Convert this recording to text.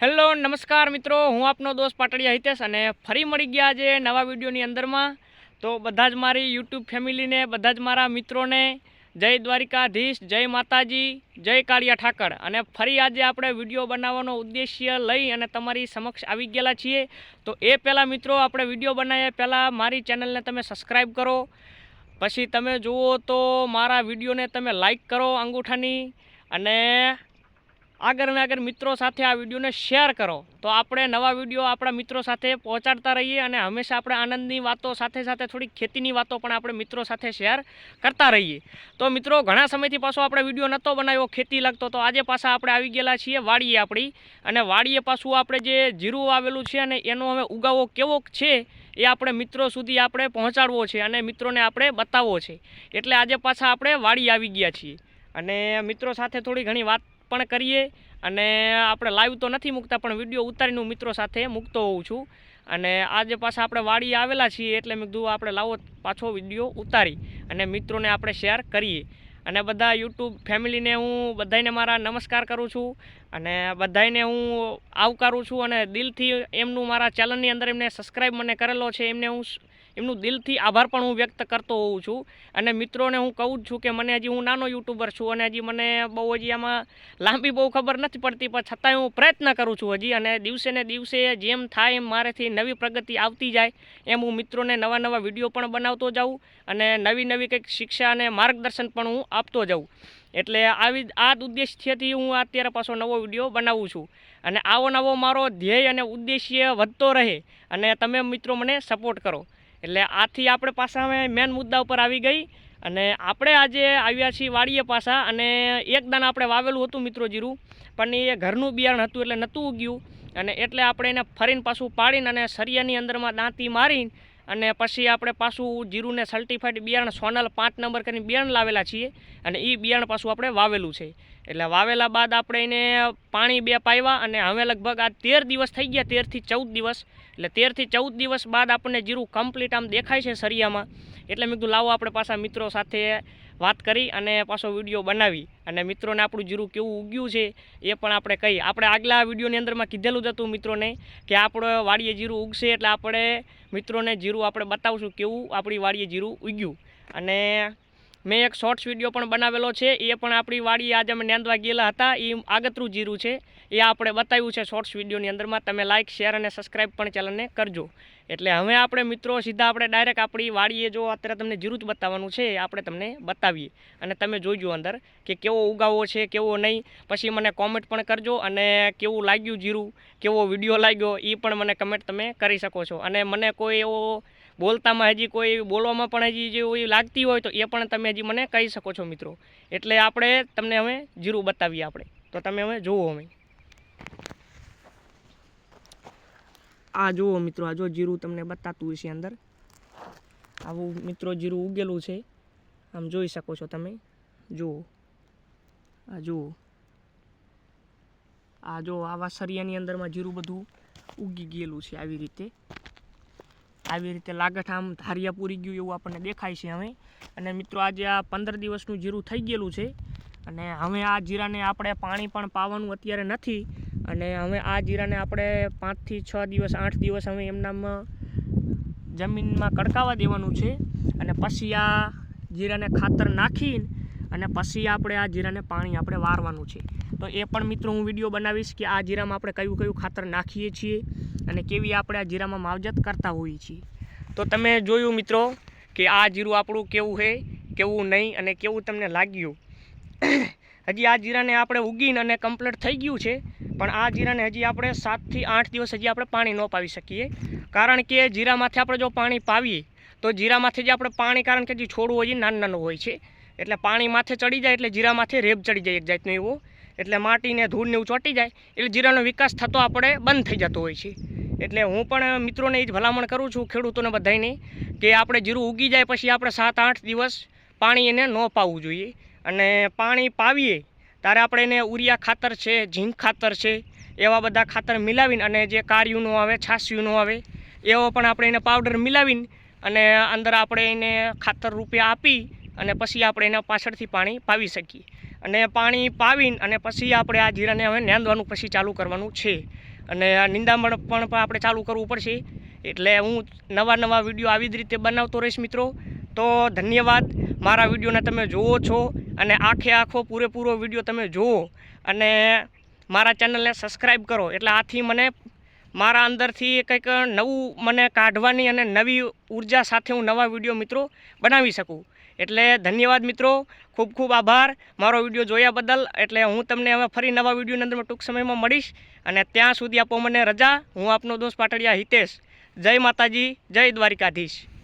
Hello, નમસ્કાર મિત્રો. હું આપનો દોસ્ત પાટડિયા હિતેશ અને ફરી મળી ગયા છે નવા વિડીયોની અંદરમાં. તો બધા જ મારી યુટ્યુબ ફેમિલીને, બધા જ મારા મિત્રોને જય દ્વારિકાધીશ, જય માતાજી, જય કાળિયા ઠાકર. અને ફરી આજે આપણે વીડિયો બનાવવાનો ઉદ્દેશ્ય લઈ અને તમારી સમક્ષ આવી ગયેલા છીએ. તો એ પહેલાં મિત્રો, આપણે વીડિયો બનાવીએ પહેલાં મારી ચેનલને તમે સબસ્ક્રાઈબ કરો. પછી તમે જુઓ તો મારા વિડીયોને તમે લાઈક કરો અંગૂઠાની. અને આગળ ને આગળ મિત્રો સાથે આ વિડીયોને શેર કરો. તો આપણે નવા વીડિયો આપણા મિત્રો સાથે પહોંચાડતા રહીએ અને હંમેશા આપણે આનંદની વાતો સાથે સાથે થોડી ખેતીની વાતો પણ આપણે મિત્રો સાથે શેર કરતા રહીએ. તો મિત્રો, ઘણા સમયથી પાછો આપણે વીડિયો નહોતો બનાવ્યો, ખેતી લાગતો, તો આજે પાછા આપણે આવી ગયેલા છીએ વાડીએ આપણી. અને વાડીએ પાછું આપણે જે જીરું આવેલું છે અને એનો હવે ઉગાવો કેવો છે એ આપણે મિત્રો સુધી આપણે પહોંચાડવો છે અને મિત્રોને આપણે બતાવવો છે. એટલે આજે પાછા આપણે વાડી આવી ગયા છીએ. અને મિત્રો સાથે થોડી ઘણી વાત પણ કરીએ અને આપણે લાઈવ તો નથી મૂકતા, પણ વીડિયો ઉતારીને હું મિત્રો સાથે મૂકતો હોઉં છું. અને આજે પાછા આપણે વાડી આવેલા છીએ એટલે મેં કીધું આપણે લાવો પાછો વીડિયો ઉતારી અને મિત્રોને આપણે શેર કરીએ. અને બધા યુટ્યુબ ફેમિલીને હું બધાને મારા નમસ્કાર કરું છું અને બધાને હું આવકારું છું અને દિલથી એમનું મારા ચેનલની અંદર એમને સબસ્ક્રાઈબ મને કરેલો છે, એમને હું એમનું દિલથી આભાર પણ હું વ્યક્ત કરતો હોઉં છું. અને મિત્રોને હું કહું જ છું કે મને હજી હું નાનો યુટ્યુબર છું અને હજી મને બહુ હજી આમાં લાંબી બહુ ખબર નથી પડતી, પણ છતાંય હું પ્રયત્ન કરું છું હજી અને દિવસે ને દિવસે જેમ થાય એમ મારેથી નવી પ્રગતિ આવતી જાય એમ હું મિત્રોને નવા નવા વીડિયો પણ બનાવતો જાઉં અને નવી નવી કંઈક શિક્ષા અને માર્ગદર્શન પણ હું આપતો જાઉં. એટલે આવી આ જ ઉદ્દેશ્યથી હું અત્યારે પાછો નવો વીડિયો બનાવું છું. અને આવો નવો મારો ધ્યેય અને ઉદ્દેશ્ય વધતો રહે અને તમે મિત્રો મને સપોર્ટ કરો. એટલે આથી આપણે પાછા હવે મેન મુદ્દા ઉપર આવી ગઈ અને આપણે આજે આવ્યા છીએ વાડીએ પાછા અને એક દાણા આપણે વાવેલું હતું મિત્રો જીરું, પણ એ ઘરનું બિયારણ હતું એટલે નહોતું ઉગ્યું અને એટલે આપણે એને ફરીને પાછું પાડીને અને સરિયાની અંદરમાં દાંતી મારીને અને પછી આપણે પાછું જીરુંને સર્ટિફાઈડ બિયારણ સોનલ પાંચ નંબર કરીને બિયારણ લાવેલા છીએ અને એ બિયારણ પાછું આપણે વાવેલું છે. એટલે વાવેલા બાદ આપણે એને પાણી બે પાવ્યા અને હવે લગભગ આ તેર દિવસ થઈ ગયા તેરથી ચૌદ દિવસ. એટલે તેરથી ચૌદ દિવસ બાદ આપણને જીરું કમ્પ્લીટ આમ દેખાય છે સરિયામાં. એટલે મેં કીધું લાવો આપણે પાછા મિત્રો સાથે વાત કરી અને પાછો વીડિયો બનાવી. અને મિત્રોને આપણું જીરું કેવું ઉગ્યું છે, એ પણ આપણે કહી. આપણે આગલા વિડીયોની અંદરમાં કીધેલું હતું મિત્રોને કે આપણો વાડીએ જીરું ઉગશે એટલે આપણે મિત્રોને જીરું આપણે બતાવશું કેવું આપણી વાડીએ જીરું ઉગ્યું. અને મેં એક શોર્ટ્સ વીડિયો પણ બનાવેલો છે. એ પણ આપણી વાડી આજે અમે નેંદવા ગયેલા હતા. એ આગતરું જીરું છે. એ આપણે બતાવ્યું છે શોર્ટ્સ વિડીયોની અંદરમાં. તમે લાઇક શેર અને સબસ્ક્રાઈબ પણ ચેનલને કરજો. એટલે હવે આપણે મિત્રો સીધા આપણે ડાયરેક્ટ આપણી વાડીએ જો અત્યારે તમને જીરું જ બતાવવાનું છે આપણે તમને બતાવીએ. અને તમે જોઈજો અંદર કે કેવો ઉગાવો છે, કેવો નહીં. પછી મને કોમેન્ટ પણ કરજો અને કેવું લાગ્યું જીરું, કેવો વીડિયો લાગ્યો, એ પણ મને કમેન્ટ તમે કરી શકો છો. અને મને કોઈ એવો બોલતામાં હજી કોઈ, બોલવામાં પણ હજી જે લાગતી હોય તો એ પણ તમે હજી મને કહી શકો છો મિત્રો. એટલે આપણે તમને હવે જીરું બતાવીએ આપણે. તો તમે હવે જુઓ અમે આ જુઓ મિત્રો, આ જો જીરું તમને બતાતું હશે અંદર. આવું મિત્રો જીરું ઉગેલું છે. આમ જોઈ શકો છો તમે. જુઓ. આ જુઓ. આ જો આવા સરિયાની અંદરમાં જીરું બધું ઉગી ગયેલું છે આવી રીતે. આવી રીતે લાગઠ આમ ધારિયા પૂરી ગયું એવું આપણને દેખાય છે હવે. અને મિત્રો, આજે આ પંદર દિવસનું જીરું થઈ ગયેલું છે. અને હવે આ જીરાને આપણે પાણી પણ પાવાનું અત્યારે નથી. અને હવે આ જીરાને આપણે પાંચથી છ દિવસ, આઠ દિવસ હવે એમનામાં જમીનમાં કડકાવા દેવાનું છે. અને પછી આ જીરાને ખાતર નાખીને અને પછી આપણે આ જીરાને પાણી આપણે વારવાનું છે. તો એ પણ મિત્રો, હું વીડિયો બનાવીશ કે આ જીરામાં આપણે કયું કયું ખાતર નાખીએ છીએ. અને કેવી આપણે આ જીરામાં માવજત કરતા હોઈએ છીએ. તો તમે જોયું મિત્રો કે આ જીરું આપણું કેવું છે, કેવું નહીં અને કેવું તમને લાગ્યું? હજી આ જીરાને આપણે ઉગીને અને કમ્પ્લીટ થઈ ગયું છે, પણ આ જીરાને હજી આપણે સાતથી આઠ દિવસ હજી આપણે પાણી ન પાવી શકીએ. કારણ કે જીરામાંથી આપણે જો પાણી પાવીએ, તો જીરામાંથી જે આપણે પાણી, કારણ કે હજી છોડવું હોય નાનું નાનું હોય છે. એટલે પાણી માથે ચડી જાય એટલે જીરા માથે રેબ ચડી જાય એક જાતનું એવો. એટલે માટીને ધૂળને એવું ચોંટી જાય, એટલે જીરાનો વિકાસ થતો આપણે બંધ થઈ જતો હોય છે. એટલે હું પણ મિત્રોને એ જ ભલામણ કરું છું ખેડૂતોને બધાને કે આપણે જીરું ઉગી જાય પછી આપણે સાત આઠ દિવસ પાણી એને ન પાવું જોઈએ. અને પાણી પાવીએ ત્યારે આપણે એને ઉરિયા ખાતર છે, ઝીંક ખાતર છે, એવા બધા ખાતર મિલાવીને અને જે કાર્યુંનું આવે છાસિયુંનો આવે, એવો પણ આપણે એને પાવડર મિલાવીને અને અંદર આપણે એને ખાતર રૂપે આપી અને પછી આપણે એના પાછળથી પાણી પાવી શકીએ. અને પાણી પાવીને અને પછી આપણે આ જીરાને હવે નેંદવાનું પછી ચાલુ કરવાનું છે. અને આ નિંદામણ પણ આપણે ચાલુ કરવું પડશે. એટલે હું નવા નવા વીડિયો આવી જ રીતે બનાવતો રહીશ મિત્રો. તો ધન્યવાદ. મારા વિડીયોને તમે જુઓ છો અને આખે આખો પૂરેપૂરો વીડિયો તમે જુઓ. અને મારા ચેનલને સબસ્ક્રાઈબ કરો. એટલે આથી મને મારા અંદરથી કંઈક નવું મને કાઢવાની અને નવી ઊર્જા સાથે હું નવા વીડિયો મિત્રો બનાવી શકું. એટલે ધન્યવાદ મિત્રો, ખૂબ ખૂબ આભાર મારો વીડિયો જોયા બદલ. એટલે હું તમને હવે ફરી નવા વિડીયોની અંદર ટૂંક સમયમાં મળીશ અને ત્યાં સુધી આપો મને રજા. હું આપનો દોસ્ત પાટડિયા હિતેશ. જય માતાજી, જય દ્વારિકાધીશ.